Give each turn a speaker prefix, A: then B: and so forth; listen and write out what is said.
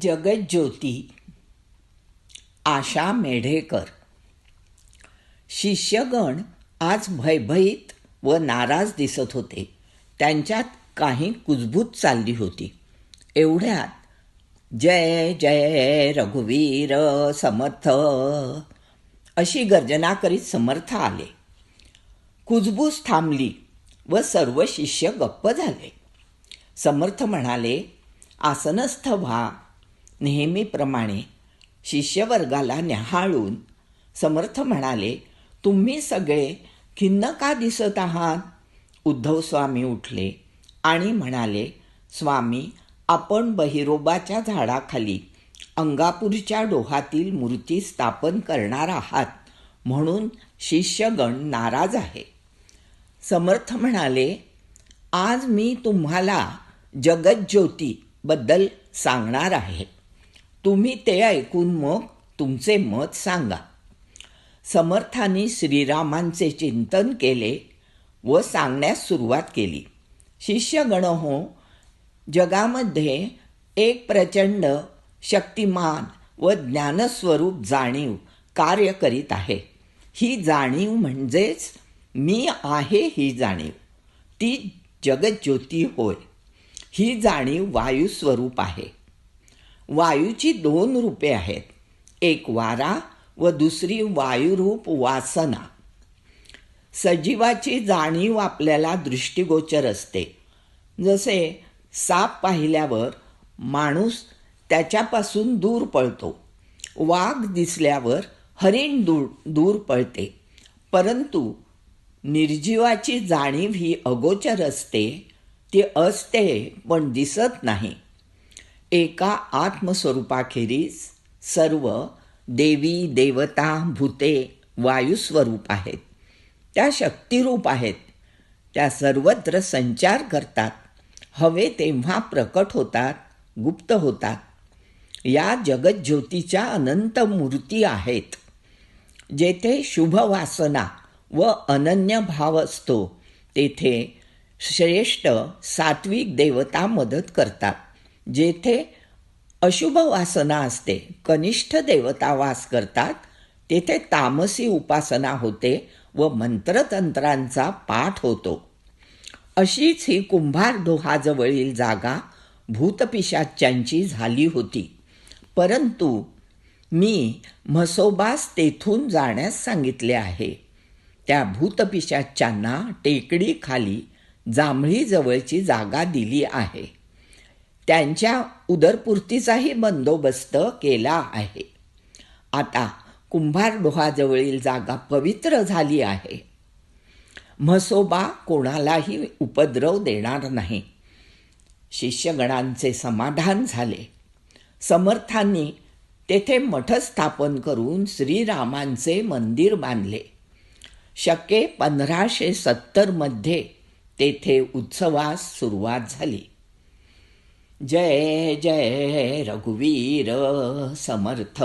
A: जगज्योती आशा मेढेकर. शिष्यगण आज भयभीत व नाराज दिसत होते. त्यांच्यात काही कुजबूज चालली होती. एवढ्यात जय जय रघुवीर समर्थ. अशी गर्जना करीत समर्थ आले. कुजबूज थांबली व सर्व शिष्य गप्प झाले. समर्थ म्हणाले आसनस्थ व्हा नेहमीप्रमाणे शिष्यवर्गाला न्याहाळून समर्थ म्हणाले तुम्ही सगळे खिन्न का दिसत आहात? उद्धव स्वामी उठले आणि म्हणाले स्वामी आपण बहिरोबाच्या झाडाखाली अंगापूरच्या डोहातील मूर्ती स्थापन करणार आहात म्हणून शिष्यगण नाराज आहे. समर्थ म्हणाले आज मी तुम्हाला जगज्योतीबद्दल सांगणार आहे. तुम्ही ते ऐकून मग तुमचे मत सांगा. समर्थांनी श्रीरामांचे चिंतन केले व सांगण्यास सुरुवात केली. शिष्यगण हो जगामध्ये एक प्रचंड शक्तिमान व ज्ञानस्वरूप जाणीव कार्य करीत आहे. ही जाणीव म्हणजेच मी आहे ही जाणीव. ती जगज्योती होय. ही जाणीव वायुस्वरूप आहे. वायूची दोन रूपे आहेत. एक वारा व दुसरी वायुरूप वासना. सजीवाची जाणीव आपल्याला दृष्टीगोचर असते. जसे साप पाहिल्यावर माणूस त्याच्यापासून दूर पळतो. वाघ दिसल्यावर हरिण दूर दूर पळते. परंतु निर्जीवाची जाणीव ही अगोचर असते ती असते पण दिसत नाही. एका आत्मस्वरूपाखेरीज सर्व देवी देवता भूते वायुस्वरूप आहेत. त्या शक्तिरूप आहेत. त्या सर्वत्र संचार करतात. हवे तेव्हा प्रकट होतात गुप्त होतात. या जगज्योतीच्या अनंत मूर्ती आहेत. जेथे शुभवासना व अनन्य भाव असतो तेथे श्रेष्ठ सात्विक देवता मदत करतात. जेथे अशुभ वासना असते कनिष्ठ देवता वास करतात तेथे तामसी उपासना होते व मंत्रतंत्रांचा पाठ होतो. अशीच ही कुंभार डोहाजवळील जागा भूतपिशाच्यांची झाली होती. परंतु मी म्हसोबास तेथून जाण्यास सांगितले आहे. त्या भूतपिशाच्यांना टेकडीखाली जांभळीजवळची जागा दिली आहे. त्यांच्या उदरपूर्तीचाही बंदोबस्त केला आहे. आता कुंभार डोहाजवळील जागा पवित्र झाली आहे. म्हसोबा कोणालाही उपद्रव देणार नाही. शिष्यगणांचे समाधान झाले. समर्थांनी तेथे मठ स्थापन करून श्रीरामांचे मंदिर बांधले. शके पंधराशे सत्तरमध्ये तेथे उत्सवास सुरुवात झाली. जय जय रघुवीर समर्थ।